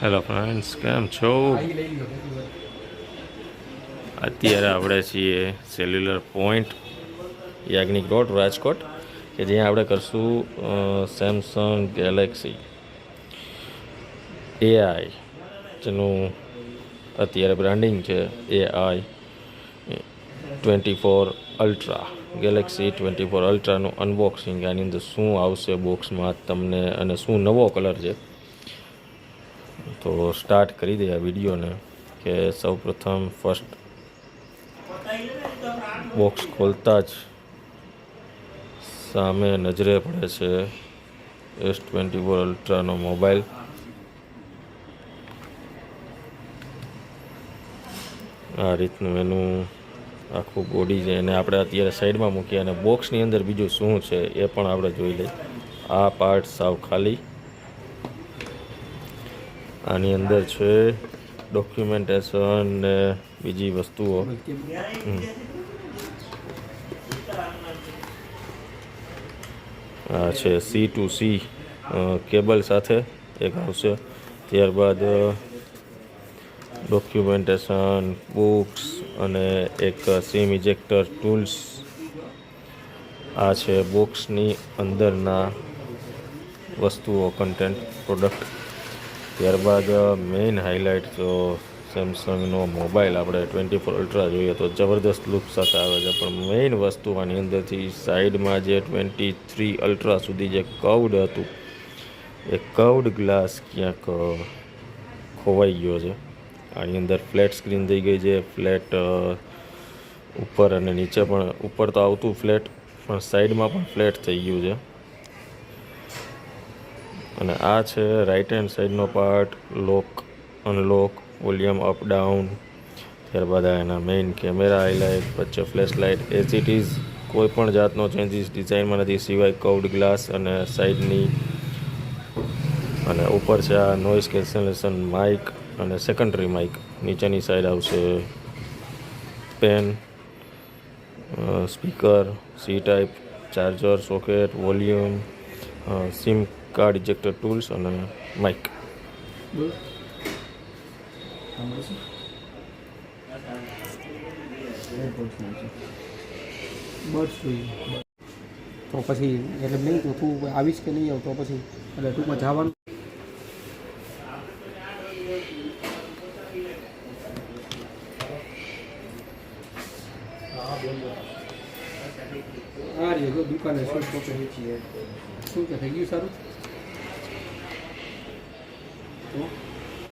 Hello friends કેમ છો? અત્યારે આપણે છીએ cellular point Yagnik road Rajkot, કે જ્યાં આપણે કરશું સેમસંગ ગેલેક્સી એઆઈ જેનું અત્યારે બ્રાન્ડિંગ છે AI twenty four ultra Galaxy twenty four અલ્ટ્રાનું unboxing આની અંદર શું આવશે બોક્સમાં તમને, અને શું નવો કલર છે? તો સ્ટાર્ટ કરી દઈએ આ વિડીયોને કે સૌપ્રથમ ફર્સ્ટ બોક્સ ખોલતા જ સામે નજરે પડે છે એસ ટ્વેન્ટી ફોર અલ્ટ્રાનો મોબાઈલ આ રીતનું એનું આખું બોડી છે. એને આપણે અત્યારે સાઈડમાં મૂકીએ અને બોક્સની અંદર બીજું શું છે એ પણ આપણે જોઈ લઈએ. આ પાર્ટ સાવ ખાલી. આની અંદર છે ડોક્યુમેન્ટેશન ને બીજી વસ્તુઓ. આ છે સી ટુ સી કેબલ સાથે એક આવશે. ત્યારબાદ ડોક્યુમેન્ટેશન બુક્સ અને એક સિમ ઇજેક્ટર ટૂલ્સ આ છે બોક્સની અંદરના વસ્તુઓ કન્ટેન્ટ પ્રોડક્ટ ત્યારબાદ મેઇન હાઇલાઇટ જો સેમસંગનો મોબાઈલ આપણે ટ્વેન્ટી ફોર અલ્ટ્રા જોઈએ તો જબરદસ્ત લુક સાથે આવે છે. પણ મેઇન વસ્તુ આની અંદરથી સાઈડમાં જે ટ્વેન્ટી થ્રી અલ્ટ્રા સુધી જે કવડ હતું, એ કવડ ગ્લાસ ક્યાંક ખોવાઈ ગયો છે. આની અંદર ફ્લેટ સ્ક્રીન થઈ ગઈ છે. ફ્લેટ ઉપર અને નીચે પણ, ઉપર તો આવતું ફ્લેટ પણ સાઈડમાં પણ ફ્લેટ થઈ ગયું છે. અને આ છે right hand સાઈડનો part lock unlock volume up down ત્યારબાદ એના મેઇન કેમેરા હાઈલાઇટ વચ્ચે flash light as it is કોઈ જાતનો ચેન્જીસ ડિઝાઇનમાં નથી. સિવાય કવડ ગ્લાસ અને સાઈડની અને ઉપર છે આ નોઇઝ કેન્સલેશન માઇક અને સેકન્ડરી માઇક નીચેની સાઈડ આવશે pen speaker C type charger socket volume SIM card ejector tools અને માઇક તો પછી એટલે નહીં તો તું આવીશ કે નહીં આવતો પછી એટલે ટૂંકમાં જવાનું. આ દુકાને વેચીએ. શું કે, થઈ ગયું સારું? તો